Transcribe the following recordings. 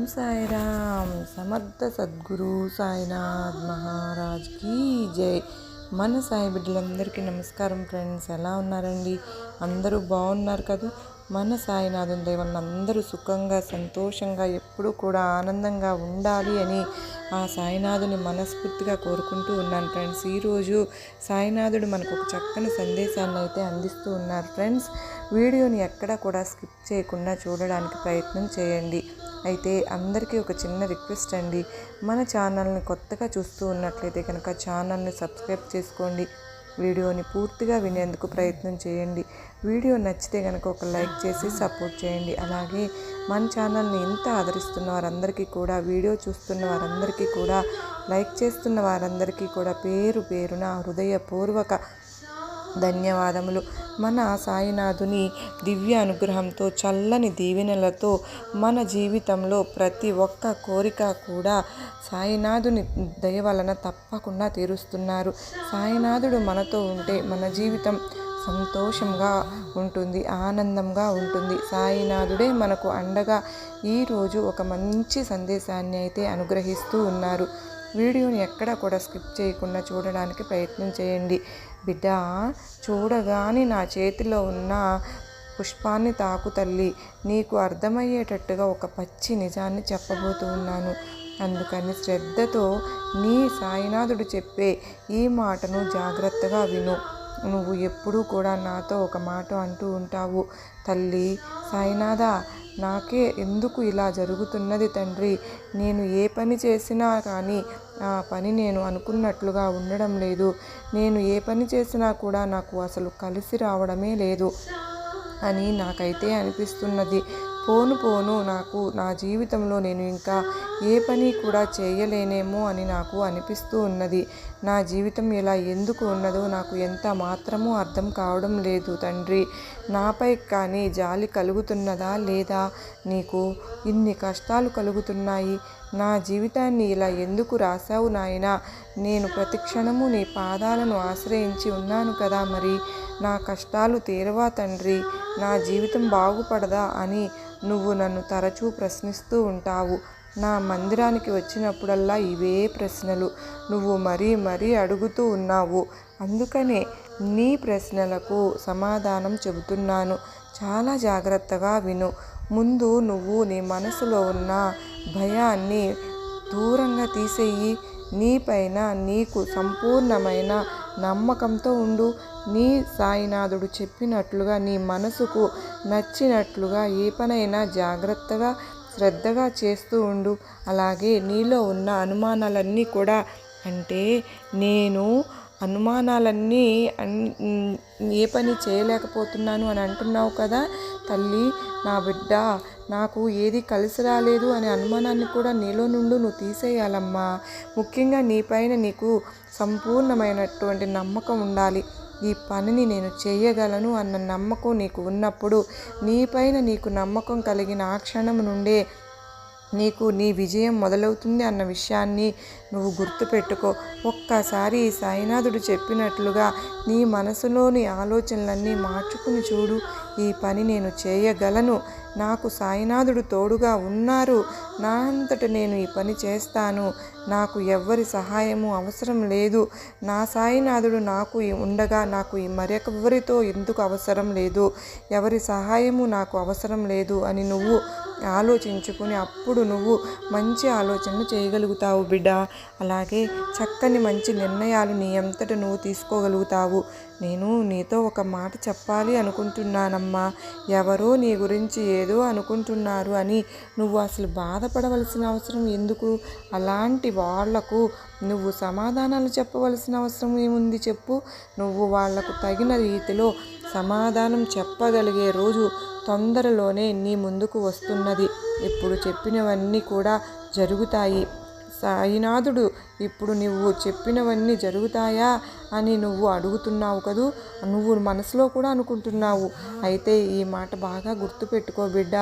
ఓం సాయిరామ్. సమర్థ సద్గురు సాయినాథ్ మహారాజ్ కీ జై. మన సాయి బిడ్డలందరికీ నమస్కారం ఫ్రెండ్స్. ఎలా ఉన్నారండి? అందరూ బాగున్నారు కదా? మన సాయినాథం దేవన్న అందరూ సుఖంగా సంతోషంగా ఎప్పుడూ కూడా ఆనందంగా ఉండాలి అని ఆ సాయినాథుని మనస్ఫూర్తిగా కోరుకుంటూ ఉన్నాను ఫ్రెండ్స్. ఈరోజు సాయినాథుడు మనకు ఒక చక్కని సందేశాన్ని అయితే అందిస్తూ ఉన్నారు ఫ్రెండ్స్. వీడియోని ఎక్కడా కూడా స్కిప్ చేయకుండా చూడడానికి ప్రయత్నం చేయండి. అయితే అందరికీ ఒక చిన్న రిక్వెస్ట్ అండి. మన ఛానల్ని కొత్తగా చూస్తూ ఉన్నట్లయితే కనుక ఛానల్ని సబ్స్క్రైబ్ చేసుకోండి. వీడియోని పూర్తిగా వినేందుకు ప్రయత్నం చేయండి. వీడియో నచ్చితే కనుక ఒక లైక్ చేసి సపోర్ట్ చేయండి. అలాగే మన ఛానల్ని ఇంత ఆదరిస్తున్న వారందరికీ కూడా వీడియో చూస్తున్న వారందరికీ కూడా లైక్ చేస్తున్న వారందరికీ కూడా పేరు పేరున హృదయపూర్వక ధన్యవాదములు. మన సాయినాథుని దివ్య అనుగ్రహంతో చల్లని దీవెనలతో మన జీవితంలో ప్రతి ఒక్క కోరిక కూడా సాయినాథుని దయ వలన తప్పకుండా తీరుస్తున్నారు. సాయినాథుడు మనతో ఉంటే మన జీవితం సంతోషంగా ఉంటుంది ఆనందంగా ఉంటుంది. సాయినాథుడే మనకు అండగా ఈరోజు ఒక మంచి సందేశాన్ని అయితే అనుగ్రహిస్తూ ఉన్నారు. వీడియోని ఎక్కడా కూడా స్కిప్ చేయకుండా చూడడానికి ప్రయత్నం చేయండి. బిడ్డ చూడగానే నా చేతిలో ఉన్న పుష్పాన్ని తాకు తల్లి. నీకు అర్థమయ్యేటట్టుగా ఒక పచ్చి నిజాన్ని చెప్పబోతూ ఉన్నాను. అందుకని శ్రద్ధతో నీ సాయినాథుడు చెప్పే ఈ మాటను జాగ్రత్తగా విను. నువ్వు ఎప్పుడూ కూడా నాతో ఒక మాట అంటూ ఉంటావు. తల్లి సాయినాథ నాకే ఎందుకు ఇలా జరుగుతున్నది తండ్రి? నేను ఏ పని చేసినా కానీ ఆ పని నేను అనుకున్నట్లుగా ఉండడం లేదు. నేను ఏ పని చేసినా కూడా నాకు అసలు కలిసి రావడమే లేదు అని నాకైతే అనిపిస్తున్నది. పోను పోను నాకు నా జీవితంలో నేను ఇంకా ఏ పని కూడా చేయలేనేమో అని నాకు అనిపిస్తూ ఉన్నది. నా జీవితం ఇలా ఎందుకు ఉన్నదో నాకు ఎంత మాత్రమూ అర్థం కావడం లేదు తండ్రి. నాపై కానీ జాలి కలుగుతున్నదా లేదా? నీకు ఇన్ని కష్టాలు కలుగుతున్నాయి. నా జీవితాన్ని ఇలా ఎందుకు రాశావు నాయనా? నేను ప్రతిక్షణము నీ పాదాలను ఆశ్రయించి ఉన్నాను కదా మరి. నా కష్టాలు తీరవా తండ్రి? నా జీవితం బాగుపడదా అని నువ్వు నన్ను తరచూ ప్రశ్నిస్తూ ఉంటావు. నా మందిరానికి వచ్చినప్పుడల్లా ఇవే ప్రశ్నలు. నువ్వు మరీ మరీ అడుగుతూ ఉన్నావు. అందుకనే నీ ప్రశ్నలకు సమాధానం చెబుతున్నాను. చాలా జాగ్రత్తగా విను. ముందు నువ్వు నీ మనసులో ఉన్న భయాన్ని దూరంగా తీసేయి. నీపైన నీకు సంపూర్ణమైన నమ్మకంతో ఉండు. నీ సాయినాథుడు చెప్పినట్లుగా నీ మనసుకు నచ్చినట్లుగా ఏ పనైనా జాగ్రత్తగా శ్రద్ధగా చేస్తూ ఉండు. అలాగే నీలో ఉన్న అనుమానాలన్నీ కూడా అంటే నేను అనుమానాలన్నీ ఏ పని చేయలేకపోతున్నాను అని అంటున్నావు కదా తల్లి నా బిడ్డ నాకు ఏది కలిసి రాలేదు అనే అనుమానాన్ని కూడా నీలో నుండి నువ్వు తీసేయాలమ్మా. ముఖ్యంగా నీపైన నీకు సంపూర్ణమైనటువంటి నమ్మకం ఉండాలి. ఈ పనిని నేను చేయగలను అన్న నమ్మకం నీకు ఉన్నప్పుడు నీపైన నీకు నమ్మకం కలిగిన ఆ క్షణం నుండే నీకు నీ విజయం మొదలవుతుంది అన్న విషయాన్ని నువ్వు గుర్తుపెట్టుకో. ఒక్కసారి సాయినాథుడు చెప్పినట్లుగా నీ మనసులోని ఆలోచనలన్నీ మార్చుకుని చూడు. ఈ పని నేను చేయగలను. నాకు సాయినాథుడు తోడుగా ఉన్నారు. నా అంతట నేను ఈ పని చేస్తాను. నాకు ఎవ్వరి సహాయము అవసరం లేదు. నా సాయినాథుడు నాకు ఉండగా నాకు మరెవరితో ఎందుకు అవసరం లేదు? ఎవరి సహాయము నాకు అవసరం లేదు అని నువ్వు ఆలోచించుకుని అప్పుడు నువ్వు మంచి ఆలోచనలు చేయగలుగుతావు బిడ్డ. అలాగే చక్కని మంచి నిర్ణయాలు నీ అంతట నువ్వు తీసుకోగలుగుతావు. నేను నీతో ఒక మాట చెప్పాలి అనుకుంటున్నానమ్మా. ఎవరో నీ గురించి ఏదో అనుకుంటున్నారు అని నువ్వు అసలు బాధపడవలసిన అవసరం ఎందుకు? అలాంటి వాళ్ళకు నువ్వు సమాధానాలు చెప్పవలసిన అవసరం ఏముంది చెప్పు. నువ్వు వాళ్ళకు తగిన రీతిలో సమాధానం చెప్పగలిగే రోజు తొందరలోనే నీ ముందుకు వస్తున్నది. ఇప్పుడు చెప్పినవన్నీ కూడా జరుగుతాయి. సాయినాథుడు ఇప్పుడు నువ్వు చెప్పినవన్నీ జరుగుతాయా? అని నువ్వు అడుగుతున్నావు కదూ? నువ్వు మనసులో కూడా అనుకుంటున్నావు. అయితే ఈ మాట బాగా గుర్తుపెట్టుకో బిడ్డ.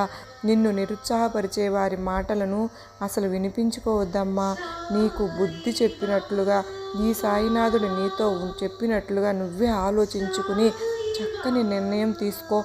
నిన్ను నిరుత్సాహపరిచే వారి మాటలను అసలు వినిపించుకోవద్దమ్మా. నీకు బుద్ధి చెప్పినట్లుగా ఈ సాయినాథుడు నీతో చెప్పినట్లుగా నువ్వే ఆలోచించుకుని చక్కని నిర్ణయం తీసుకో.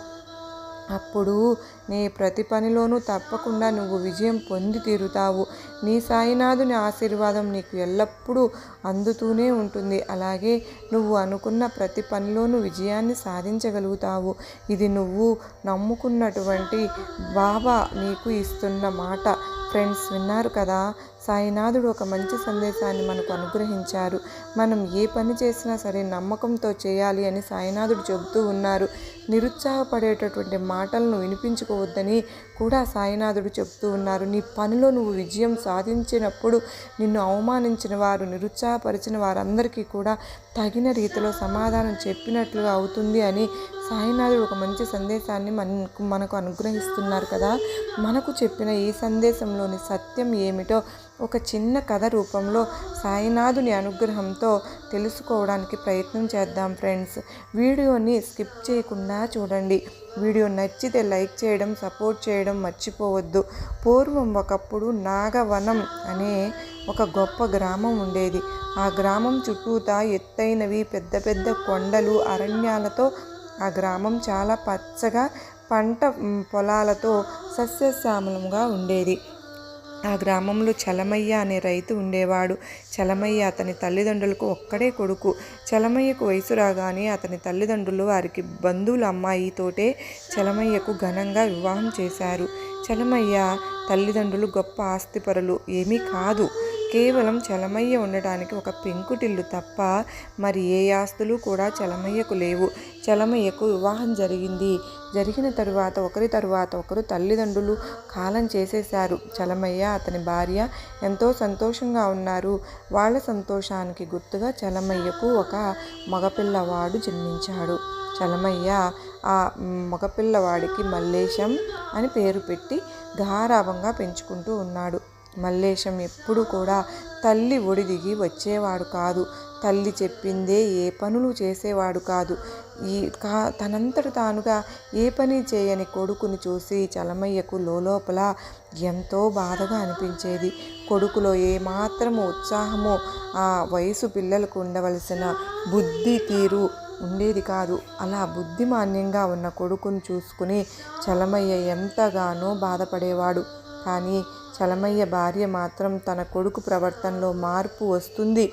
అప్పుడు నీ ప్రతి పనిలోనూ తప్పకుండా నువ్వు విజయం పొంది తీరుతావు. నీ సాయినాథుని ఆశీర్వాదం నీకు ఎల్లప్పుడూ అందుతూనే ఉంటుంది. అలాగే నువ్వు అనుకున్న ప్రతి పనిలోనూ విజయాన్ని సాధించగలుగుతావు. ఇది నువ్వు నమ్ముకున్నటువంటి బాబా నీకు ఇస్తున్న మాట. ఫ్రెండ్స్ విన్నారు కదా? సాయినాథుడు ఒక మంచి సందేశాన్ని మనకు అనుగ్రహించారు. మనం ఏ పని చేసినా సరే నమ్మకంతో చేయాలి అని సాయినాథుడు చెబుతూ ఉన్నారు. నిరుత్సాహపడేటటువంటి మాటలను వినిపించుకోవద్దని కూడా సాయినాథుడు చెబుతూ ఉన్నారు. నీ పనిలో నువ్వు విజయం సాధించినప్పుడు నిన్ను అవమానించిన వారు నిరుత్సాహపరిచిన వారందరికీ కూడా తగిన రీతిలో సమాధానం చెప్పినట్లుగా అవుతుంది అని సాయినాథుడు ఒక మంచి సందేశాన్ని మనకు మనకు అనుగ్రహిస్తున్నారు కదా. మనకు చెప్పిన ఈ సందేశంలోని సత్యం ఏమిటో ఒక చిన్న కథ రూపంలో సాయినాథుని అనుగ్రహంతో తెలుసుకోవడానికి ప్రయత్నం చేద్దాం ఫ్రెండ్స్. వీడియోని స్కిప్ చేయకుండా చూడండి. వీడియో నచ్చితే లైక్ చేయడం సపోర్ట్ చేయడం మర్చిపోవద్దు. పూర్వం ఒకప్పుడు నాగవనం అనే ఒక గొప్ప గ్రామం ఉండేది. ఆ గ్రామం చుట్టూతా ఎత్తైనవి పెద్ద పెద్ద కొండలు అరణ్యాలతో ఆ గ్రామం చాలా పచ్చగా పంట పొలాలతో సస్యశ్యామలంగా ఉండేది. ఆ గ్రామంలో చలమయ్య అనే రైతు ఉండేవాడు. చలమయ్య అతని తల్లిదండ్రులకు ఒక్కడే కొడుకు. చలమయ్యకు వయసు రాగానే అతని తల్లిదండ్రులు వారికి బంధువుల అమ్మాయితోటే చలమయ్యకు ఘనంగా వివాహం చేశారు. చలమయ్య తల్లిదండ్రులు గొప్ప ఆస్తిపరులు. ఏమీ కాదు. కేవలం చలమయ్య ఉండటానికి ఒక పెంకుటిల్లు తప్ప మరి ఏ ఆస్తులు కూడా చలమయ్యకు లేవు. చలమయ్యకు వివాహం జరిగింది. జరిగిన తరువాత ఒకరి తరువాత ఒకరు తల్లిదండ్రులు కాలం చేసేశారు. చలమయ్య అతని భార్య ఎంతో సంతోషంగా ఉన్నారు. వాళ్ళ సంతోషానికి గుర్తుగా చలమయ్యకు ఒక మగపిల్లవాడు జన్మించాడు. చలమయ్య ఆ మగపిల్లవాడికి మల్లేశం అని పేరు పెట్టి గారాభంగా పెంచుకుంటూ ఉన్నాడు. మల్లేశం ఎప్పుడు కూడా తల్లి ఒడిదిగి వచ్చేవాడు కాదు. తల్లి చెప్పిందే ఏ పనులు చేసేవాడు కాదు. ఈ కా తనంతట తానుగా ఏ పని చేయని కొడుకుని చూసి చలమయ్యకు లోపల ఎంతో బాధగా అనిపించేది. కొడుకులో ఏమాత్రము ఉత్సాహము ఆ వయసు పిల్లలకు ఉండవలసిన బుద్ధి తీరు ఉండేది కాదు. అలా బుద్ధిమాన్యంగా ఉన్న కొడుకును చూసుకుని చలమయ్య ఎంతగానో బాధపడేవాడు. కానీ చలమయ్య భార్య మాత్రం తన కొడుకు ప్రవర్తనలో మార్పు వస్తుంది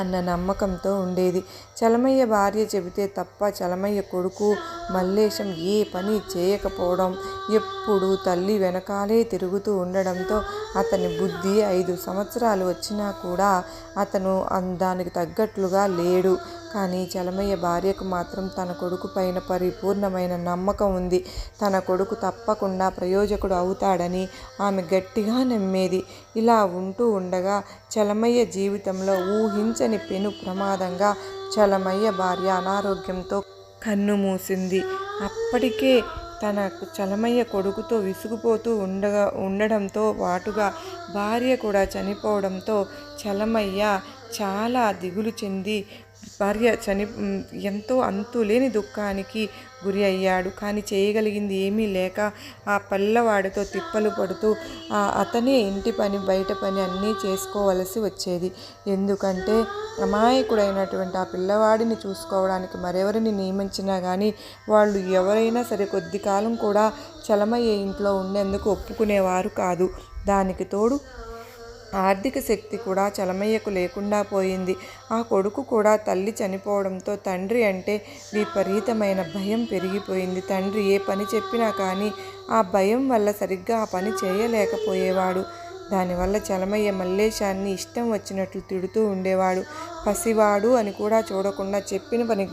అన్న నమ్మకంతో ఉండేది. చలమయ్య భార్య చెబితే తప్ప చలమయ్య కొడుకు మల్లేశం ఏ పని చేయకపోవడం ఎప్పుడు తల్లి వెనకాలే తిరుగుతూ ఉండడంతో అతని బుద్ధి ఐదు సంవత్సరాలు వచ్చినా కూడా అతను దానికి తగ్గట్లుగా లేడు. కానీ చలమయ్య భార్యకు మాత్రం తన కొడుకు పైన పరిపూర్ణమైన నమ్మకం ఉంది. తన కొడుకు తప్పకుండా ప్రయోజకుడు అవుతాడని ఆమె గట్టిగా నమ్మేది. ఇలా ఉంటూ ఉండగా చలమయ్య జీవితంలో ఊహించని పెను ప్రమాదంగా చలమయ్య భార్య అనారోగ్యంతో కన్ను మూసింది. అప్పటికే తన చలమయ్య కొడుకుతో విసుగుపోతూ ఉండగా ఉండడంతో పాటుగా భార్య కూడా చనిపోవడంతో చలమయ్య చాలా దిగులు చెంది భార్య చని ఎంతో అంతులేని దుఃఖానికి గురి అయ్యాడు. కానీ చేయగలిగింది ఏమీ లేక ఆ పల్లవాడితో తిప్పలు పడుతూ అతనే ఇంటి పని బయట పని అన్నీ చేసుకోవలసి వచ్చేది. ఎందుకంటే అమాయకుడైనటువంటి ఆ పిల్లవాడిని చూసుకోవడానికి మరెవరిని నియమించినా కానీ వాళ్ళు ఎవరైనా సరే కొద్ది కాలం కూడా చలమయ్యే ఇంట్లో ఉండేందుకు ఒప్పుకునేవారు కాదు. దానికి తోడు ఆర్థిక శక్తి కూడా చలమయ్యకు లేకుండా పోయింది. ఆ కొడుకు కూడా తల్లి చనిపోవడంతో తండ్రి అంటే విపరీతమైన భయం పెరిగిపోయింది. తండ్రి ఏ పని చెప్పినా కానీ ఆ భయం వల్ల సరిగ్గా ఆ పని చేయలేకపోయేవాడు. దానివల్ల చలమయ్య మల్లేశాన్ని ఇష్టం వచ్చినట్లు తిడుతూ ఉండేవాడు. పసివాడు అని కూడా చూడకుండా చెప్పిన పని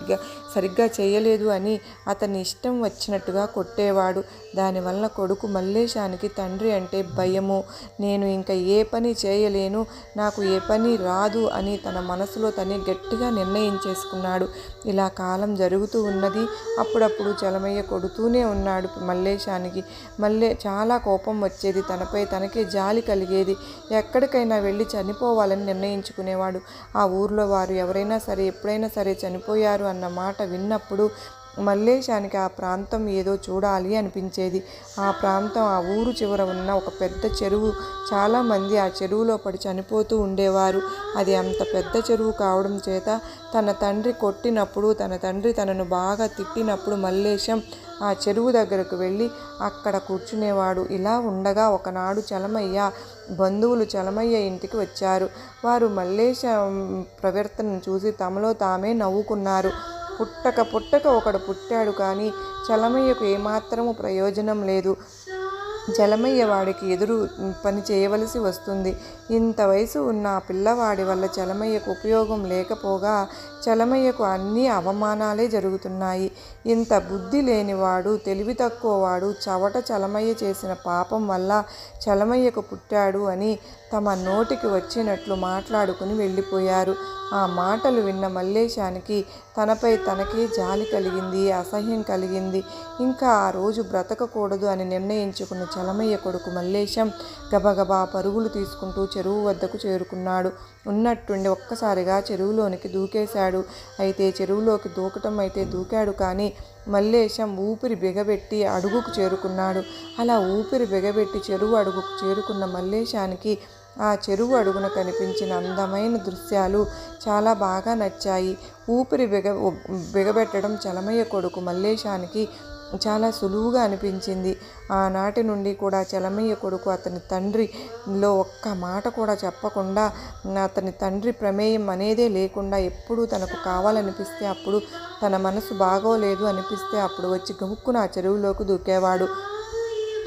సరిగ్గా చేయలేదు అని అతని ఇష్టం వచ్చినట్టుగా కొట్టేవాడు. దానివల్ల కొడుకు మల్లేశానికి తండ్రి అంటే భయము. నేను ఇంకా ఏ పని చేయలేను నాకు ఏ పని రాదు అని తన మనసులో తనే గట్టిగా నిర్ణయించేసుకున్నాడు. ఇలా కాలం జరుగుతూ ఉన్నది. అప్పుడప్పుడు చలమయ్య కొడుతూనే ఉన్నాడు మల్లేశానికి. మల్లే చాలా కోపం వచ్చేది. తనపై తనకే జాలి కలిగేది. ఎక్కడికైనా వెళ్ళి చనిపోవాలని నిర్ణయించుకునేవాడు. ఆ ఊర్లో వారు ఎవరైనా సరే ఎప్పుడైనా సరే చనిపోయారు అన్న మాట విన్నప్పుడు మల్లేశానికి ఆ ప్రాంతం ఏదో చూడాలి అనిపించేది. ఆ ప్రాంతం ఆ ఊరు చివర ఉన్న ఒక పెద్ద చెరువు. చాలామంది ఆ చెరువులో పడి చనిపోతూ ఉండేవారు. అది అంత పెద్ద చెరువు కావడం చేత తన తండ్రి కొట్టినప్పుడు తన తండ్రి తనను బాగా తిట్టినప్పుడు మల్లేశం ఆ చెరువు దగ్గరకు వెళ్ళి అక్కడ కూర్చునేవాడు. ఇలా ఉండగా ఒకనాడు చలమయ్య బంధువులు చలమయ్య ఇంటికి వచ్చారు. వారు మల్లేశ ప్రవర్తనను చూసి తమలో తామే నవ్వుకున్నారు. పుట్టక పుట్టక ఒకడు పుట్టాడు కానీ చలమయ్యకు ఏమాత్రము ప్రయోజనం లేదు. జలమయ్య వాడికి ఎదురు పని చేయవలసి వస్తుంది. ఇంత వయసు ఉన్న ఆ పిల్లవాడి వల్ల చలమయ్యకు ఉపయోగం లేకపోగా చలమయ్యకు అన్ని అవమానాలే జరుగుతున్నాయి. ఇంత బుద్ధి లేనివాడు తెలివి తక్కువవాడు చవట చలమయ్య చేసిన పాపం వల్ల చలమయ్యకు పుట్టాడు అని తమ నోటికి వచ్చినట్లు మాట్లాడుకుని వెళ్ళిపోయారు. ఆ మాటలు విన్న మల్లేశానికి తనపై తనకే జాలి కలిగింది అసహ్యం కలిగింది. ఇంకా ఆ రోజు బ్రతకకూడదు అని నిర్ణయించుకున్న చలమయ్య కొడుకు మల్లేశం గబగబా పరుగులు తీసుకుంటూ చెరువు వద్దకు చేరుకున్నాడు. ఉన్నట్టుండి ఒక్కసారిగా చెరువులోనికి దూకేశాడు. అయితే చెరువులోకి దూకటం అయితే దూకాడు కానీ మల్లేశం ఊపిరి బిగబెట్టి అడుగుకు చేరుకున్నాడు. అలా ఊపిరి బిగబెట్టి చెరువు అడుగుకు చేరుకున్న మల్లేశానికి ఆ చెరువు అడుగున కనిపించిన అందమైన దృశ్యాలు చాలా బాగా నచ్చాయి. ఊపిరి బిగ బిగబెట్టడం చలమయ్య కొడుకు మల్లేశానికి చాలా సులువుగా అనిపించింది. ఆనాటి నుండి కూడా చలమయ్య కొడుకు అతని తండ్రిలో ఒక్క మాట కూడా చెప్పకుండా అతని తండ్రి ప్రమేయం అనేదే లేకుండా ఎప్పుడూ తనకు కావాలనిపిస్తే అప్పుడు తన మనసు బాగోలేదు అనిపిస్తే అప్పుడు వచ్చి గముక్కున ఆ చెరువులోకి దూకేవాడు.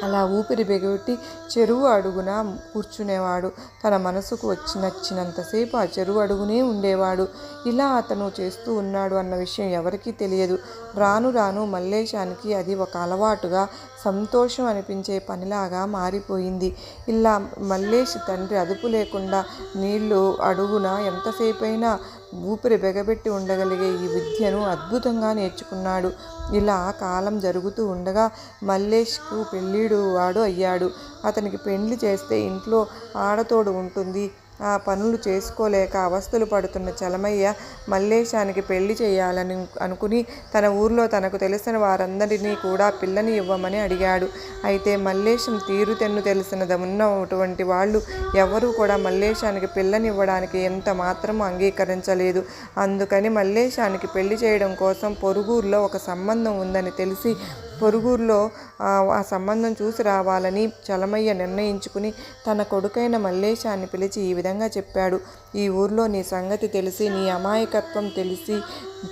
అలా ఊపిరి బిగబెట్టి చెరువు అడుగున కూర్చునేవాడు. తన మనసుకు వచ్చి నచ్చినంతసేపు ఆ చెరువు అడుగునే ఉండేవాడు. ఇలా అతను చేస్తూ ఉన్నాడు అన్న విషయం ఎవరికీ తెలియదు. రాను రాను మల్లేశానికి అది ఒక అలవాటుగా సంతోషం అనిపించే పనిలాగా మారిపోయింది. ఇలా మల్లేష్ తండ్రి అదుపు లేకుండా నీళ్ళు అడుగున ఎంతసేపైనా ఊపిరి బెగబెట్టి ఉండగలిగే ఈ విద్యను అద్భుతంగా నేర్చుకున్నాడు. ఇలా కాలం జరుగుతూ ఉండగా మల్లేష్కు పెళ్ళిడు వాడు అయ్యాడు. అతనికి పెళ్ళి చేస్తే ఇంట్లో ఆడతోడు ఉంటుంది. ఆ పనులు చేసుకోలేక అవస్థలు పడుతున్న చలమయ్య మల్లేశానికి పెళ్ళి చేయాలని అనుకుని తన ఊర్లో తనకు తెలిసిన వారందరినీ కూడా పిల్లని ఇవ్వమని అడిగాడు. అయితే మల్లేశం తీరుతెన్ను తెలిసిన ఉన్నటువంటి వాళ్ళు ఎవరూ కూడా మల్లేశానికి పిల్లనివ్వడానికి ఎంత మాత్రం అంగీకరించలేదు. అందుకని మల్లేశానికి పెళ్ళి చేయడం కోసం పొరుగురులో ఒక సంబంధం ఉందని తెలిసి పొరుగురులో ఆ సంబంధం చూసి రావాలని చలమయ్య నిర్ణయించుకుని తన కొడుకైన మల్లేశాన్ని పిలిచి ఈ విధంగా చెప్పాడు. ఈ ఊర్లో నీ సంగతి తెలిసి నీ అమాయకత్వం తెలిసి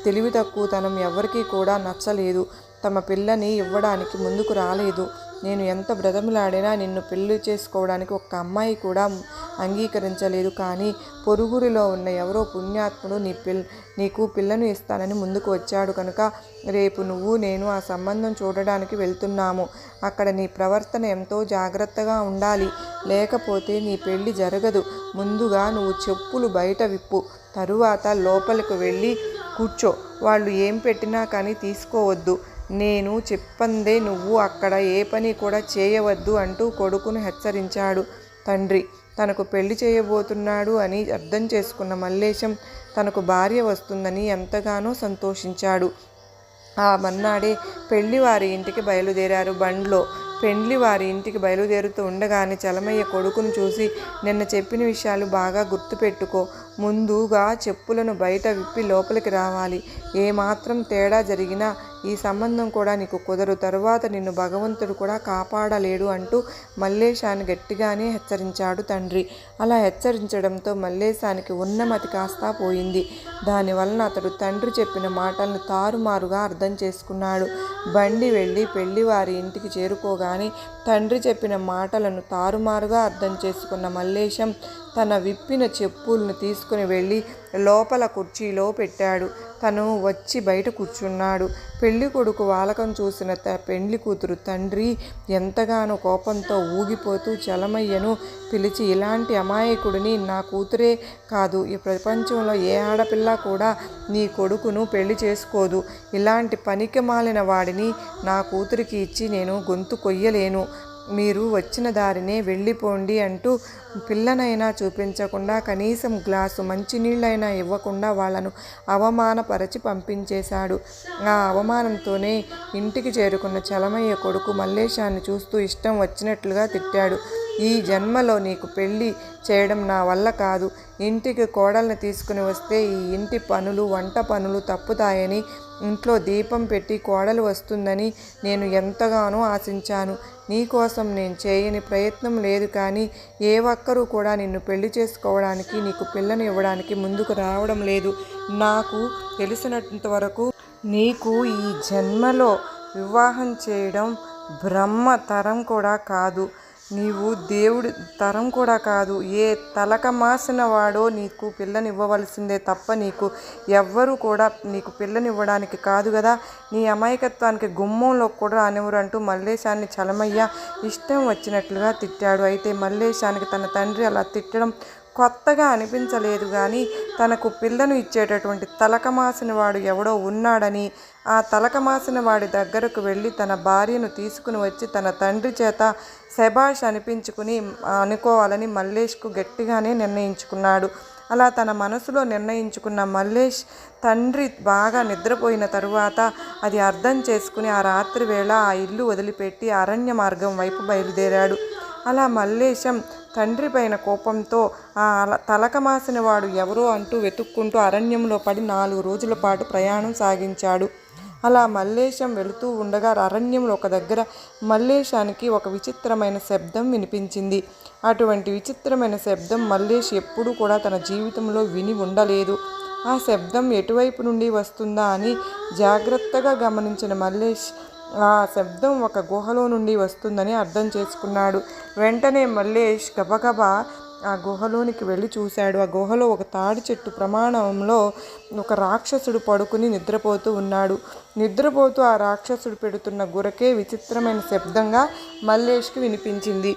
తెలివి తక్కువతనం ఎవరికీ కూడా నచ్చలేదు. తమ పిల్లని ఇవ్వడానికి ముందుకు రాలేదు. నేను ఎంత బ్రతములాడినా నిన్ను పెళ్ళి చేసుకోవడానికి ఒక్క అమ్మాయి కూడా అంగీకరించలేదు. కానీ పొరుగురిలో ఉన్న ఎవరో పుణ్యాత్ముడు నీ పిల్ నీకు పిల్లను ఇస్తానని ముందుకు వచ్చాడు కనుక రేపు నువ్వు నేను ఆ సంబంధం చూడడానికి వెళ్తున్నాము. అక్కడ నీ ప్రవర్తన ఎంతో జాగ్రత్తగా ఉండాలి. లేకపోతే నీ పెళ్ళి జరగదు. ముందుగా నువ్వు చెప్పులు బయట విప్పు. తరువాత లోపలికి వెళ్ళి కూర్చో. వాళ్ళు ఏం పెట్టినా కానీ తీసుకోవద్దు. నేను చెప్పందే నువ్వు అక్కడ ఏ పని కూడా చేయవద్దు అంటూ కొడుకును హెచ్చరించాడు. తండ్రి తనకు పెళ్ళి చేయబోతున్నాడు అని అర్థం చేసుకున్న మల్లేశం తనకు భార్య వస్తుందని ఎంతగానో సంతోషించాడు. ఆ మన్నాడే పెళ్ళి వారి ఇంటికి బయలుదేరారు. బండ్లో పెండ్లి వారి ఇంటికి బయలుదేరుతూ ఉండగానే చలమయ్య కొడుకును చూసి నిన్న చెప్పిన విషయాలు బాగా గుర్తుపెట్టుకో ముందుగా చెప్పులను బయట విప్పి లోపలికి రావాలి. ఏమాత్రం తేడా జరిగినా ఈ సంబంధం కూడా నీకు కుదరు తరువాత నిన్ను భగవంతుడు కూడా కాపాడలేడు అంటూ మల్లేశాన్ని గట్టిగానే హెచ్చరించాడు తండ్రి. అలా హెచ్చరించడంతో మల్లేశానికి ఉన్నమతి కాస్తా పోయింది. దానివలన అతడు తండ్రి చెప్పిన మాటలను తారుమారుగా అర్థం చేసుకున్నాడు. బండి వెళ్ళి పెళ్ళివారి ఇంటికి చేరుకోగానే తండ్రి చెప్పిన మాటలను తారుమారుగా అర్థం చేసుకున్న మల్లేశం తన విప్పిన చెప్పులను తీసుకుని వెళ్ళి లోపల కుర్చీలో పెట్టాడు. తను వచ్చి బయట కూర్చున్నాడు. పెళ్ళి కొడుకు వాలకం చూసిన త పెళ్ళి కూతురు తండ్రి ఎంతగానో కోపంతో ఊగిపోతూ చలమయ్యను పిలిచి ఇలాంటి అమాయకుడిని నా కూతురే కాదు. ఈ ప్రపంచంలో ఏ ఆడపిల్ల కూడా నీ కొడుకును పెళ్ళి చేసుకోదు. ఇలాంటి పనికి మాలిన వాడిని నా కూతురికి ఇచ్చి నేను గొంతు కొయ్యలేను. మీరు వచ్చిన దారినే వెళ్ళిపోండి అంటూ పిల్లనైనా చూపించకుండా కనీసం గ్లాసు మంచినీళ్ళైనా ఇవ్వకుండా వాళ్ళను అవమానపరచి పంపించేశాడు. ఆ అవమానంతోనే ఇంటికి చేరుకున్న చలమయ్య కొడుకు మల్లేశాన్ని చూస్తూ ఇష్టం వచ్చినట్లుగా తిట్టాడు. ఈ జన్మలో నీకు పెళ్ళి చేయడం నా వల్ల కాదు. ఇంటికి కోడల్ని తీసుకుని వస్తే ఈ ఇంటి పనులు వంట పనులు తప్పుతాయని ఇంట్లో దీపం పెట్టి కోడలు వస్తుందని నేను ఎంతగానో ఆశించాను. నీకోసం నేను చేయని ప్రయత్నం లేదు కానీ ఏ ఒక్కరూ కూడా నిన్ను పెళ్ళి చేసుకోవడానికి నీకు పిల్లని ఇవ్వడానికి ముందుకు రావడం లేదు. నాకు తెలిసినంత వరకు నీకు ఈ జన్మలో వివాహం చేయడం బ్రహ్మ తరం కూడా కాదు. నీవు దేవుడి తరం కూడా కాదు. ఏ తలక మాసిన వాడో నీకు పిల్లనివ్వవలసిందే తప్ప నీకు ఎవ్వరూ కూడా నీకు పిల్లనివ్వడానికి కాదు కదా. నీ అమాయకత్వానికి గుమ్మంలో కూడా రానివ్వరు అంటూ మల్లేశాన్ని చలమయ్య ఇష్టం వచ్చినట్లుగా తిట్టాడు. అయితే మల్లేశానికి తన తండ్రి అలా తిట్టడం కొత్తగా అనిపించలేదు కానీ తనకు పిల్లను ఇచ్చేటటువంటి తలకమాసిన వాడు ఎవడో ఉన్నాడని ఆ తలకమాసిన వాడి దగ్గరకు వెళ్ళి తన భార్యను తీసుకుని వచ్చి తన తండ్రి చేత శబాష్ అనిపించుకుని అనుకోవాలని మల్లేష్కు గట్టిగానే నిర్ణయించుకున్నాడు. అలా తన మనసులో నిర్ణయించుకున్న మల్లేష్ తండ్రి బాగా నిద్రపోయిన తరువాత అది అర్థం చేసుకుని ఆ రాత్రి వేళ ఆ ఇల్లు వదిలిపెట్టి అరణ్య మార్గం వైపు బయలుదేరాడు. అలా మల్లేశం తండ్రి పైన కోపంతో ఆ తలకమాసిన వాడు ఎవరో అంటూ వెతుక్కుంటూ అరణ్యంలో పడి నాలుగు రోజుల పాటు ప్రయాణం సాగించాడు. అలా మల్లేశం వెళుతూ ఉండగా అరణ్యంలో ఒక దగ్గర మల్లేశానికి ఒక విచిత్రమైన శబ్దం వినిపించింది. అటువంటి విచిత్రమైన శబ్దం మల్లేష్ ఎప్పుడూ కూడా తన జీవితంలో విని ఉండలేదు. ఆ శబ్దం ఎటువైపు నుండి వస్తుందా అని జాగ్రత్తగా గమనించిన మల్లేష్ ఆ శబ్దం ఒక గుహలో నుండి వస్తుందని అర్థం చేసుకున్నాడు. వెంటనే మల్లేష్ గబగబా ఆ గుహలోనికి వెళ్ళి చూశాడు. ఆ గుహలో ఒక తాడి చెట్టు ప్రమాణంలో ఒక రాక్షసుడు పడుకుని నిద్రపోతూ ఉన్నాడు. నిద్రపోతూ ఆ రాక్షసుడు పెడుతున్న గురకే విచిత్రమైన శబ్దంగా మల్లేష్కి వినిపించింది.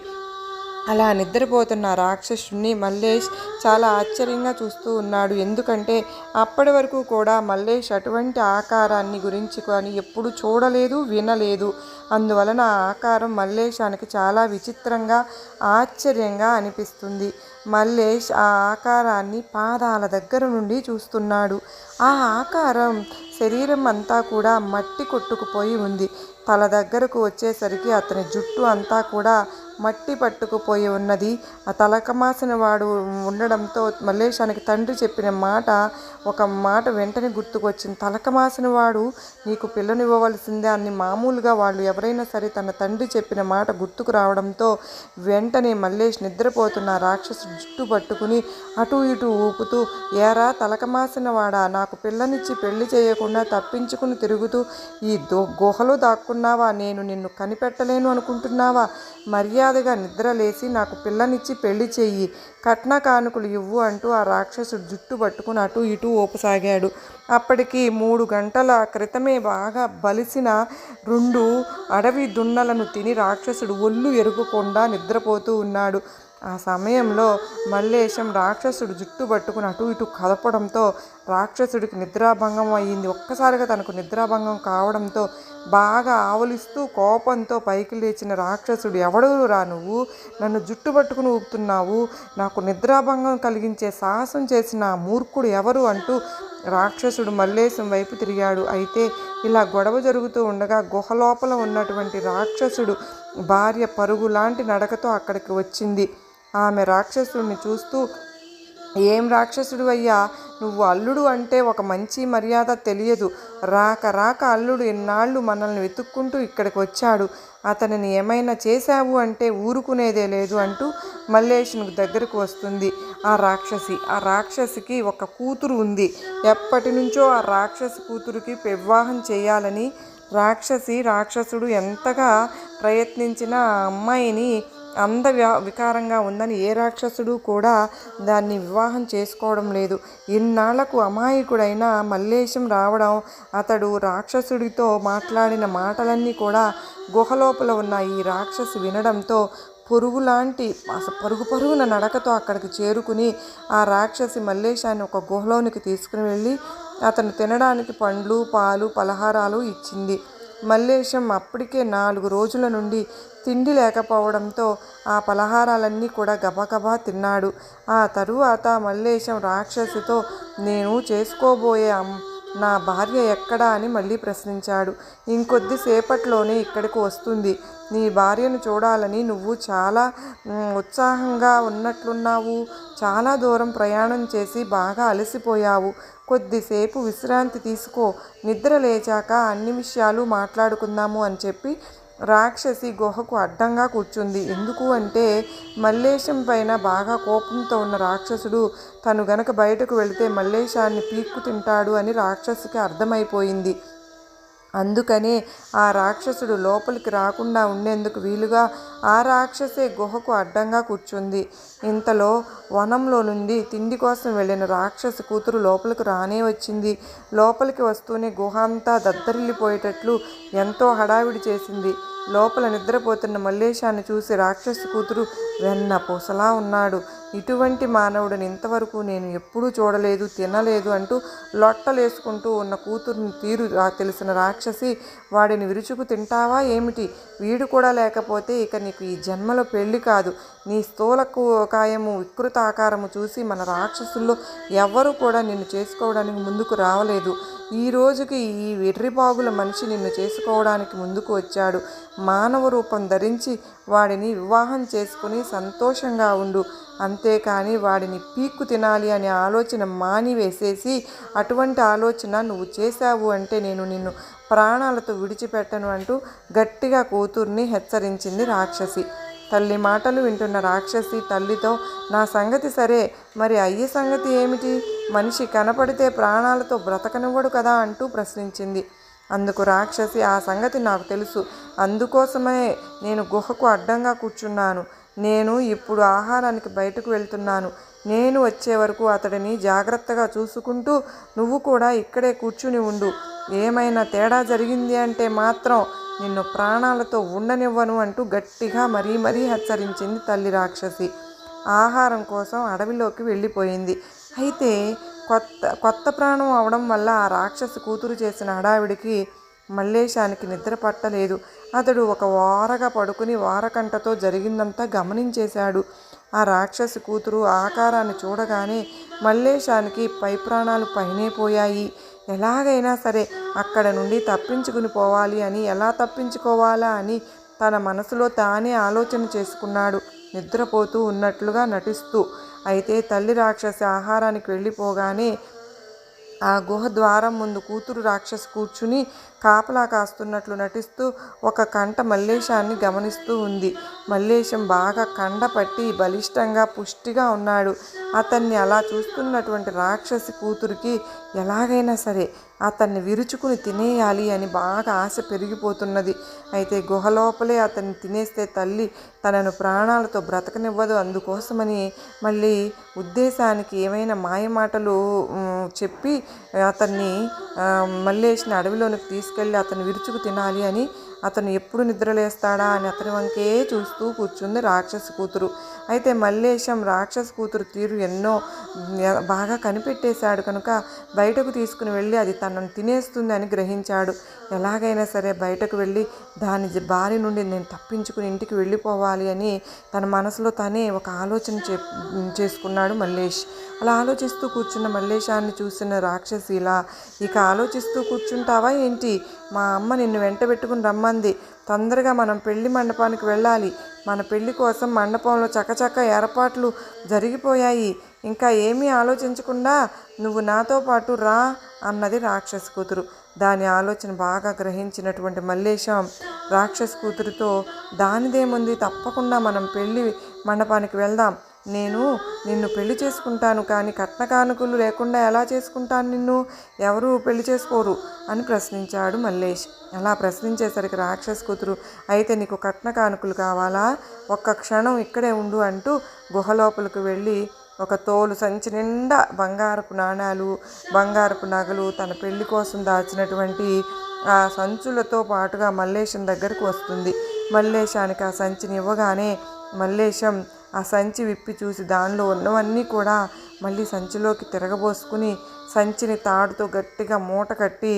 అలా నిద్రపోతున్న రాక్షసుణ్ణి మల్లేష్ చాలా ఆశ్చర్యంగా చూస్తూ ఉన్నాడు. ఎందుకంటే అప్పటి వరకు కూడా మల్లేష్ అటువంటి ఆకారాన్ని గురించి కానీ ఎప్పుడు చూడలేదు వినలేదు. అందువలన ఆ ఆకారం మల్లేశానికి చాలా విచిత్రంగా ఆశ్చర్యంగా అనిపిస్తుంది. మల్లేష్ ఆ ఆకారాన్ని పాదాల దగ్గర నుండి చూస్తున్నాడు. ఆ ఆకారం శరీరం అంతా కూడా మట్టి కొట్టుకుపోయి ఉంది. తల దగ్గరకు వచ్చేసరికి అతని జుట్టు అంతా కూడా మట్టి పట్టుకుపోయి ఉన్నది. ఆ తలకమాసిన వాడు ఉండడంతో మల్లేశానికి తండ్రి చెప్పిన మాట ఒక మాట వెంటనే గుర్తుకొచ్చింది. తలకమాసిన వాడు నీకు పిల్లనివ్వవలసిందే అని మామూలుగా వాళ్ళు ఎవరైనా సరే తన తండ్రి చెప్పిన మాట గుర్తుకు రావడంతో వెంటనే మల్లేష్ నిద్రపోతున్న రాక్షసు జుట్టు పట్టుకుని అటు ఇటు ఊపుతూ ఏరా తలకమాసిన వాడా నాకు పిల్లనిచ్చి పెళ్ళి చేయకుండా తప్పించుకుని తిరుగుతూ ఈ దో గుహలో దాక్కున్నావా? నేను నిన్ను కనిపెట్టలేను అనుకుంటున్నావా? మర్యాద మర్యాదగా నిద్రలేసి నాకు పిల్లనిచ్చి పెళ్ళి చెయ్యి. కట్న కానుకలు ఇవ్వు అంటూ ఆ రాక్షసుడు జుట్టు పట్టుకుని అటు ఇటు ఓపసాగాడు అప్పటికి మూడు గంటల క్రితమే బాగా బలిసిన రెండు అడవి దున్నలను తిని రాక్షసుడు ఒళ్ళు ఎరుగుకుండా నిద్రపోతూ ఉన్నాడు. ఆ సమయంలో మల్లేశం రాక్షసుడు జుట్టు పట్టుకుని అటు ఇటు కదపడంతో రాక్షసుడికి నిద్రాభంగం అయ్యింది. ఒక్కసారిగా తనకు నిద్రాభంగం కావడంతో బాగా ఆవలిస్తూ కోపంతో పైకి లేచిన రాక్షసుడు ఎవడు రా నువ్వు? నన్ను జుట్టు పట్టుకుని ఊపుతున్నావు. నాకు నిద్రాభంగం కలిగించే సాహసం చేసిన మూర్ఖుడు ఎవరు? అంటూ రాక్షసుడు మల్లేశం వైపు తిరిగాడు. అయితే ఇలా గొడవ జరుగుతూ ఉండగా గుహ లోపల ఉన్నటువంటి రాక్షసుడు భార్య పరుగు లాంటి నడకతో అక్కడికి వచ్చింది. ఆమె రాక్షసుడిని చూస్తూ ఏం రాక్షసుడు అయ్యా? నువ్వు అల్లుడు అంటే ఒక మంచి మర్యాద తెలియదు. రాక రాక అల్లుడు ఎన్నాళ్ళు మనల్ని వెతుక్కుంటూ ఇక్కడికి వచ్చాడు. అతనిని ఏమైనా చేశావు అంటే ఊరుకునేదే లేదు అంటూ మల్లేషునికి దగ్గరకు వస్తుంది. ఆ రాక్షసి ఆ రాక్షసికి ఒక కూతురు ఉంది. ఎప్పటి నుంచో ఆ రాక్షసి కూతురికి వివాహం చేయాలని రాక్షసి రాక్షసుడు ఎంతగా ప్రయత్నించినా ఆ అమ్మాయిని అంద వికారంగా ఉందని ఏ రాక్షసుడు కూడా దాన్ని వివాహం చేసుకోవడం లేదు. ఇన్నాళ్ళకు అమాయకుడైన మల్లేశం రావడం అతడు రాక్షసుడితో మాట్లాడిన మాటలన్నీ కూడా గుహలోపల ఉన్న ఈ రాక్షసు వినడంతో పురుగులాంటి అసలు పరుగు పరుగున నడకతో అక్కడికి చేరుకుని ఆ రాక్షసి మల్లేశాన్ని ఒక గుహలోనికి తీసుకుని వెళ్ళి అతను తినడానికి పండ్లు పాలు పలహారాలు ఇచ్చింది. మల్లేశం అప్పటికే నాలుగు రోజుల నుండి తిండి లేకపోవడంతో ఆ పలహారాలన్నీ కూడా గబగబా తిన్నాడు. ఆ తరువాత మల్లేశం రాక్షసితో నేను చేసుకోబోయే నా భార్య ఎక్కడా? అని మళ్ళీ ప్రశ్నించాడు. ఇంకొద్దిసేపట్లోనే ఇక్కడికి వస్తుంది. నీ భార్యను చూడాలని నువ్వు చాలా ఉత్సాహంగా ఉన్నట్లున్నావు. చాలా దూరం ప్రయాణం చేసి బాగా అలసిపోయావు. కొద్దిసేపు విశ్రాంతి తీసుకో. నిద్ర లేచాక అన్ని విషయాలు మాట్లాడుకుందాము అని చెప్పి రాక్షసి గుహకు అడ్డంగా కూర్చుంది. ఎందుకు అంటే మల్లేశం పైన బాగా కోపంతో ఉన్న రాక్షసుడు తను గనక బయటకు వెళితే మల్లేశాన్ని పీక్కు తింటాడు అని రాక్షసికి అర్థమైపోయింది. అందుకనే ఆ రాక్షసుడు లోపలికి రాకుండా ఉండేందుకు వీలుగా ఆ రాక్షసే గుహకు అడ్డంగా కూర్చుంది. ఇంతలో వనంలో నుండి తిండి కోసం వెళ్ళిన రాక్షస కూతురు లోపలికి రానే వచ్చింది. లోపలికి వస్తూనే గుహ అంతా దద్దరిల్లిపోయేటట్లు ఎంతో హడావిడి చేసింది. లోపల నిద్రపోతున్న మల్లేశాన్ని చూసి రాక్షస కూతురు వెన్న పూసలా ఉన్నాడు. ఇటువంటి మానవుడిని ఇంతవరకు నేను ఎప్పుడూ చూడలేదు తినలేదు అంటూ లొట్టలేసుకుంటూ ఉన్న కూతురుని తీరు తెలిసిన రాక్షసి వాడిని విరుచుకు తింటావా ఏమిటి? వీడు కూడా లేకపోతే ఇక నీకు ఈ జన్మలో పెళ్ళి కాదు. నీ స్థూలకు కాయము వికృత ఆకారము చూసి మన రాక్షసుల్లో ఎవ్వరూ కూడా నిన్ను చేసుకోవడానికి ముందుకు రావలేదు. ఈ రోజుకి ఈ వెర్రిబాగుల మనిషి నిన్ను చేసుకోవడానికి ముందుకు వచ్చాడు. మానవ రూపం ధరించి వాడిని వివాహం చేసుకుని సంతోషంగా ఉండు. అంతేకాని వాడిని పీక్కు తినాలి అనే ఆలోచన మానివేసేసి అటువంటి ఆలోచన నువ్వు చేశావు అంటే నేను నిన్ను ప్రాణాలతో విడిచిపెట్టను అంటూ గట్టిగా కూతుర్ని హెచ్చరించింది రాక్షసి. తల్లి మాటలు వింటున్న రాక్షసి తల్లితో నా సంగతి సరే మరి అయ్యే సంగతి ఏమిటి? మనిషి కనపడితే ప్రాణాలతో బ్రతకనివ్వడు కదా అంటూ ప్రశ్నించింది. అందుకు రాక్షసి ఆ సంగతి నాకు తెలుసు. అందుకోసమే నేను గుహకు అడ్డంగా కూర్చున్నాను. నేను ఇప్పుడు ఆహారానికి బయటకు వెళ్తున్నాను. నేను వచ్చే వరకు అతడిని జాగ్రత్తగా చూసుకుంటూ నువ్వు కూడా ఇక్కడే కూర్చుని ఉండు. ఏమైనా తేడా జరిగింది అంటే మాత్రం నిన్ను ప్రాణాలతో ఉండనివ్వను అంటూ గట్టిగా మరీ మరీ హెచ్చరించింది తల్లి రాక్షసి. ఆహారం కోసం అడవిలోకి వెళ్ళిపోయింది. అయితే కొత్త కొత్త ప్రాణం అవడం వల్ల ఆ రాక్షసి కూతురు చేసిన హడావిడికి మల్లేశానికి నిద్ర పట్టలేదు. అతడు ఒక వారగా పడుకుని వారకంటతో జరిగిందంతా గమనించేశాడు. ఆ రాక్షసి కూతురు ఆకారాన్ని చూడగానే మల్లేశానికి పై ప్రాణాలు పైనే పోయాయి. ఎలాగైనా సరే అక్కడ నుండి తప్పించుకుని పోవాలి అని ఎలా తప్పించుకోవాలా అని తన మనసులో తానే ఆలోచన చేసుకున్నాడు. నిద్రపోతూ ఉన్నట్లుగా నటిస్తూ. అయితే తల్లి రాక్షసి ఆహారానికి వెళ్ళిపోగానే ఆ గుహ ద్వారం ముందు కూతురు రాక్షసి కూర్చుని కాపలా కాస్తున్నట్లు నటిస్తూ ఒక కంట మల్లేశాన్ని గమనిస్తూ ఉంది. మల్లేశం బాగా కండ పట్టి బలిష్టంగా పుష్టిగా ఉన్నాడు. అతన్ని అలా చూస్తున్నటువంటి రాక్షసి కూతురికి ఎలాగైనా సరే అతన్ని విరుచుకుని తినేయాలి అని బాగా ఆశ పెరిగిపోతున్నది. అయితే గుహలోపలే అతన్ని తినేస్తే తల్లి తనను ప్రాణాలతో బ్రతకనివ్వదు. అందుకోసమని మళ్ళీ ఉద్దేశానికి ఏమైనా మాయమాటలు చెప్పి అతన్ని ఆ, అడవిలోనికి తీసుకు తీసుకెళ్ళి అతను విరుచుకు తినాలి అని అతను ఎప్పుడు నిద్రలేస్తాడా అని అతని వంకే చూస్తూ కూర్చుంది రాక్షస కూతురు. అయితే మల్లేశం రాక్షస కూతురు తీరు ఎన్నో బాగా కనిపెట్టేశాడు కనుక బయటకు తీసుకుని వెళ్ళి అది తనను తినేస్తుంది అని గ్రహించాడు. ఎలాగైనా సరే బయటకు వెళ్ళి దాని బారి నుండి నేను తప్పించుకుని ఇంటికి వెళ్ళిపోవాలి అని తన మనసులో తనే ఒక ఆలోచన చే చేసుకున్నాడు మల్లేష్ అలా ఆలోచిస్తూ కూర్చున్న మల్లేశాన్ని చూసిన రాక్షసి ఇలా ఇక ఆలోచిస్తూ కూర్చుంటావా ఏంటి? మా అమ్మ నిన్ను వెంట పెట్టుకుని రమ్మంది. తొందరగా మనం పెళ్ళి మండపానికి వెళ్ళాలి. మన పెళ్ళి కోసం మండపంలో చకచక ఏర్పాట్లు జరిగిపోయాయి. ఇంకా ఏమీ ఆలోచించకుండా నువ్వు నాతో పాటు రా అన్నది రాక్షస కూతురు. దాని ఆలోచన బాగా గ్రహించినటువంటి మల్లేశం రాక్షస కూతురుతో దానిదేముంది? తప్పకుండా మనం పెళ్ళి మండపానికి వెళ్దాం. నేను నిన్ను పెళ్ళి చేసుకుంటాను కానీ కట్న కానుకలు లేకుండా ఎలా చేసుకుంటాను నిన్ను? ఎవరు పెళ్ళి చేసుకోరు అని ప్రశ్నించాడు మల్లేష్. అలా ప్రశ్నించేసరికి రాక్షస్ కూతురు అయితే నీకు కట్న కానుకలు కావాలా? ఒక్క క్షణం ఇక్కడే ఉండు అంటూ గుహలోపలికి వెళ్ళి ఒక తోలు సంచి నిండా బంగారపు నాణాలు బంగారపు నగలు తన పెళ్ళి కోసం దాచినటువంటి ఆ సంచులతో పాటుగా మల్లేశం దగ్గరకు వస్తుంది. మల్లేశానికి ఆ సంచిని ఇవ్వగానే మల్లేశం ఆ సంచి విప్పి చూసి దానిలో ఉన్నవన్నీ కూడా మళ్ళీ సంచిలోకి తిరగబోసుకుని సంచిని తాడుతో గట్టిగా మూట కట్టి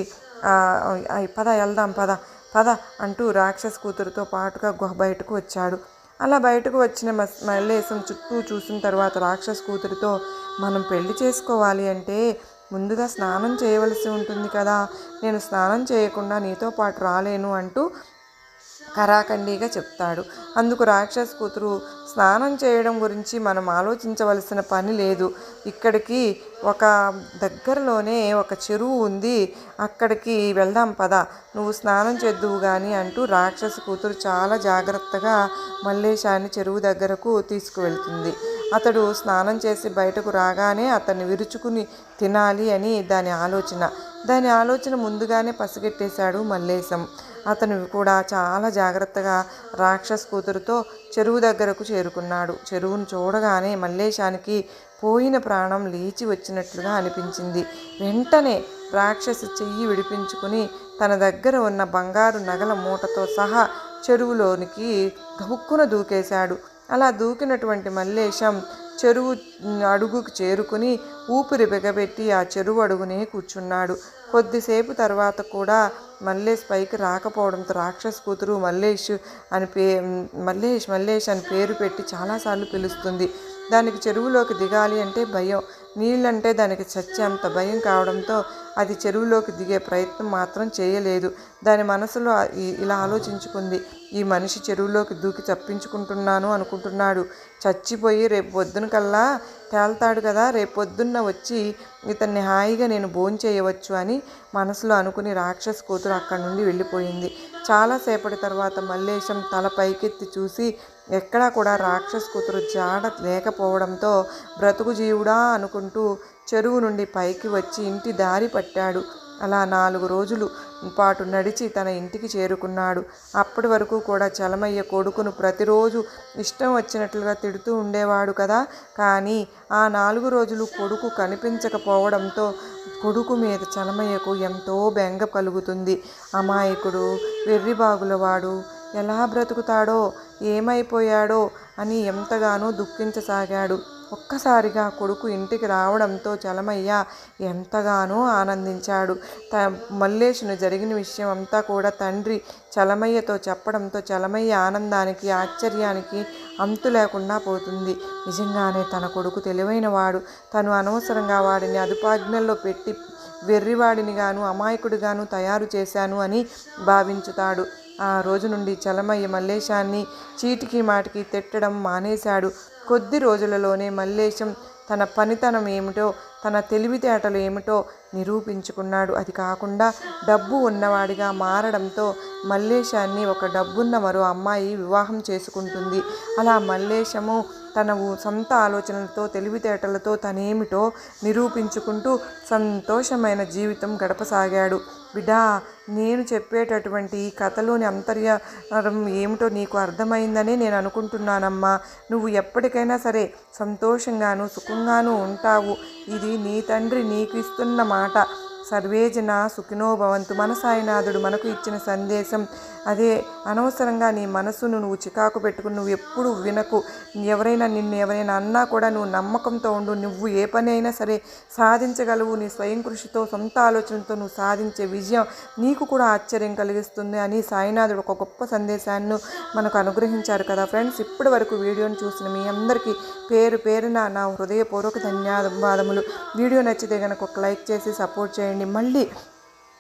పద వెళ్దాం పద పద అంటూ రాక్షస కూతురుతో పాటుగా గుహ బయటకు వచ్చాడు. అలా బయటకు వచ్చిన మస్- మల్లేశం చుట్టూ చూసిన తర్వాత రాక్షస కూతురితో మనం పెళ్ళి చేసుకోవాలి అంటే ముందుగా స్నానం చేయవలసి ఉంటుంది కదా నేను స్నానం చేయకుండా నీతో పాటు రాలేను అంటూ కరాఖండిగా చెప్తాడు. అందుకు రాక్షస్ కూతురు స్నానం చేయడం గురించి మనం ఆలోచించవలసిన పని లేదు. ఇక్కడికి ఒక దగ్గరలోనే ఒక చెరువు ఉంది. అక్కడికి వెళ్దాం పద. నువ్వు స్నానం చేద్దువు కానీ అంటూ రాక్షస కూతురు చాలా జాగ్రత్తగా మల్లేశాన్ని చెరువు దగ్గరకు తీసుకువెళ్తుంది. అతడు స్నానం చేసి బయటకు రాగానే అతన్ని విరుచుకుని తినాలి అని దాని ఆలోచన. దాని ఆలోచన ముందుగానే పసిగట్టేశాడు మల్లేశం. అతను కూడా చాలా జాగ్రత్తగా రాక్షస్ కూతురుతో చెరువు దగ్గరకు చేరుకున్నాడు. చెరువును చూడగానే మల్లేశానికి పోయిన ప్రాణం లేచి వచ్చినట్లుగా అనిపించింది. వెంటనే రాక్షసి చెయ్యి విడిపించుకుని తన దగ్గర ఉన్న బంగారు నగల మూటతో సహా చెరువులోనికి గబుక్కున దూకేశాడు. అలా దూకినటువంటి మల్లేశం చెరువు అడుగుకు చేరుకుని ఊపిరి బిగబెట్టి ఆ చెరువు అడుగునే కూర్చున్నాడు. కొద్దిసేపు తర్వాత కూడా మల్లేష్ పైకి రాకపోవడంతో రాక్షస్ కూతురు మల్లేష్ అని పే మల్లేష్ మల్లేష్ అని పేరు పెట్టి చాలాసార్లు పిలుస్తుంది. దానికి చెరువులోకి దిగాలి అంటే భయం. నీళ్ళంటే దానికి చచ్చే అంత భయం కావడంతో అది చెరువులోకి దిగే ప్రయత్నం మాత్రం చేయలేదు. దాని మనసులో ఇలా ఆలోచించుకుంది. ఈ మనిషి చెరువులోకి దూకి తప్పించుకుంటున్నాను అనుకుంటున్నాడు. చచ్చిపోయి రేపు పొద్దున కల్లా తేల్తాడు కదా రేపు పొద్దున్న వచ్చి ఇతన్ని హాయిగా నేను భోంచేయవచ్చు అని మనసులో అనుకుని రాక్షస్ కూతురు అక్కడి నుండి వెళ్ళిపోయింది. చాలాసేపటి తర్వాత మల్లేశం తల పైకెత్తి చూసి ఎక్కడా కూడా రాక్షస్ కూతురు జాడ లేకపోవడంతో బ్రతుకు జీవుడా అనుకుంటూ చెరువు నుండి పైకి వచ్చి ఇంటి దారి పట్టాడు. అలా నాలుగు రోజులు పాటు నడిచి తన ఇంటికి చేరుకున్నాడు. అప్పటి వరకు కూడా చలమయ్య కొడుకును ప్రతిరోజు ఇష్టం వచ్చినట్లుగా తిడుతూ ఉండేవాడు కదా. కానీ ఆ నాలుగు రోజులు కొడుకు కనిపించకపోవడంతో కొడుకు మీద చలమయ్యకు ఎంతో బెంగ కలుగుతుంది. అమాయకుడు వెర్రిబాగులవాడు ఎలా బ్రతుకుతాడో ఏమైపోయాడో అని ఎంతగానో దుఃఖించసాగాడు. ఒక్కసారిగా కొడుకు ఇంటికి రావడంతో చలమయ్య ఎంతగానో ఆనందించాడు. త మల్లేషును జరిగిన విషయం అంతా కూడా తండ్రి చలమయ్యతో చెప్పడంతో చలమయ్య ఆనందానికి ఆశ్చర్యానికి అంతు లేకుండా పోతుంది. నిజంగానే తన కొడుకు తెలివైనవాడు. తను అనవసరంగా వాడిని అదుపాజ్ఞల్లో పెట్టి వెర్రివాడినిగాను అమాయకుడిగాను తయారు చేశాను అని భావించుతాడు. ఆ రోజు నుండి చలమయ్య మల్లేశాన్ని చీటికి మాటికి తిట్టడం మానేశాడు. కొద్ది రోజులలోనే మల్లేశం తన పనితనం ఏమిటో తన తెలివితేటలు ఏమిటో నిరూపించుకున్నాడు. అది కాకుండా డబ్బు ఉన్నవాడిగా మారడంతో మల్లేశాన్ని ఒక డబ్బున్న మరో అమ్మాయి వివాహం చేసుకుంటుంది. అలా మల్లేశము తన సొంత ఆలోచనలతో తెలివితేటలతో తనేమిటో నిరూపించుకుంటూ సంతోషమైన జీవితం గడపసాగాడు. బిడా నేను చెప్పేటటువంటి ఈ కథలోని అంతర్యం ఏమిటో నీకు అర్థమైందని నేను అనుకుంటున్నానమ్మా. నువ్వు ఎప్పటికైనా సరే సంతోషంగాను సుఖంగాను ఉంటావు. ఇది నీ తండ్రి నీకు ఇస్తున్న మాట. సర్వేజన సుఖినో భవంతు. మన సాయినాథుడు మనకు ఇచ్చిన సందేశం అదే. అనవసరంగా నీ మనసును నువ్వు చికాకు పెట్టుకుని నువ్వు ఎప్పుడు వినకు. ఎవరైనా నిన్ను ఎవరైనా అన్నా కూడా నువ్వు నమ్మకంతో ఉండు. నువ్వు ఏ పని అయినా సరే సాధించగలవు. నీ స్వయం కృషితో సొంత ఆలోచనతో నువ్వు సాధించే విజయం నీకు కూడా ఆశ్చర్యం కలిగిస్తుంది అని సాయినాథుడు ఒక గొప్ప సందేశాన్ని మనకు అనుగ్రహించారు కదా ఫ్రెండ్స్. ఇప్పటి వరకు వీడియోని చూసిన మీ అందరికీ పేరు పేరున నా హృదయపూర్వక ధన్యవాదములు. వీడియో నచ్చితే కనుక ఒక లైక్ చేసి సపోర్ట్ చేయండి. చేయండి మళ్ళీ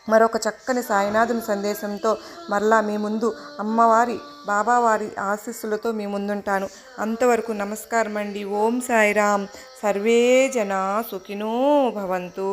మరొక చక్కని సాయినాథుని సందేశంతో మరలా మీ ముందు అమ్మవారి బాబావారి ఆశీస్సులతో మీ ముందుంటాను. అంతవరకు నమస్కారం అండి ఓం సాయిరామ్. సర్వే జనా సుఖినో భవంతు.